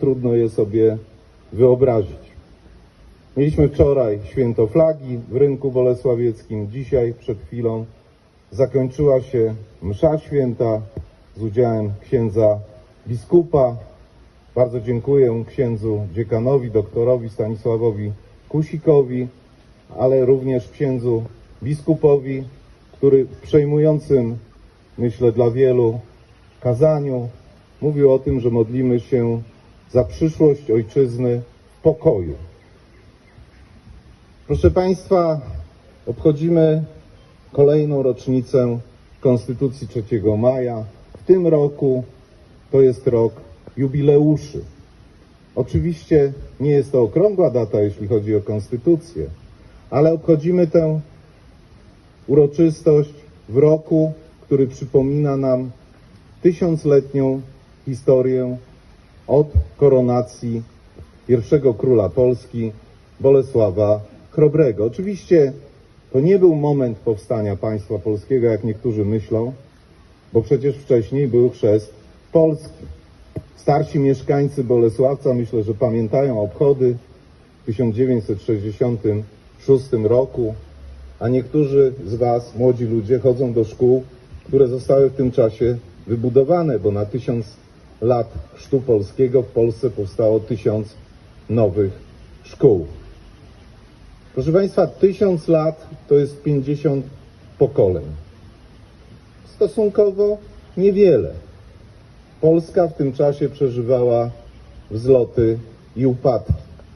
trudno je sobie wyobrazić. Mieliśmy wczoraj święto flagi w rynku bolesławieckim. Dzisiaj, przed chwilą, zakończyła się msza święta z udziałem księdza biskupa. Bardzo dziękuję księdzu dziekanowi, doktorowi Stanisławowi Kusikowi, ale również księdzu biskupowi, który w przejmującym, myślę, dla wielu kazaniu mówił o tym, że modlimy się za przyszłość ojczyzny w pokoju. Proszę Państwa, obchodzimy kolejną rocznicę Konstytucji 3 maja. W tym roku to jest rok jubileuszy. Oczywiście nie jest to okrągła data, jeśli chodzi o Konstytucję, ale obchodzimy tę uroczystość w roku, który przypomina nam tysiącletnią historię od koronacji pierwszego króla Polski, Bolesława Chrobrego. Oczywiście to nie był moment powstania państwa polskiego, jak niektórzy myślą, bo przecież wcześniej był chrzest Polski. Starsi mieszkańcy Bolesławca myślę, że pamiętają obchody w 1966 roku, a niektórzy z Was, młodzi ludzie, chodzą do szkół, które zostały w tym czasie wybudowane, bo na tysiąc lat chrztu polskiego w Polsce powstało tysiąc nowych szkół. Proszę Państwa, tysiąc lat to jest 50 pokoleń. Stosunkowo niewiele. Polska w tym czasie przeżywała wzloty i upadki.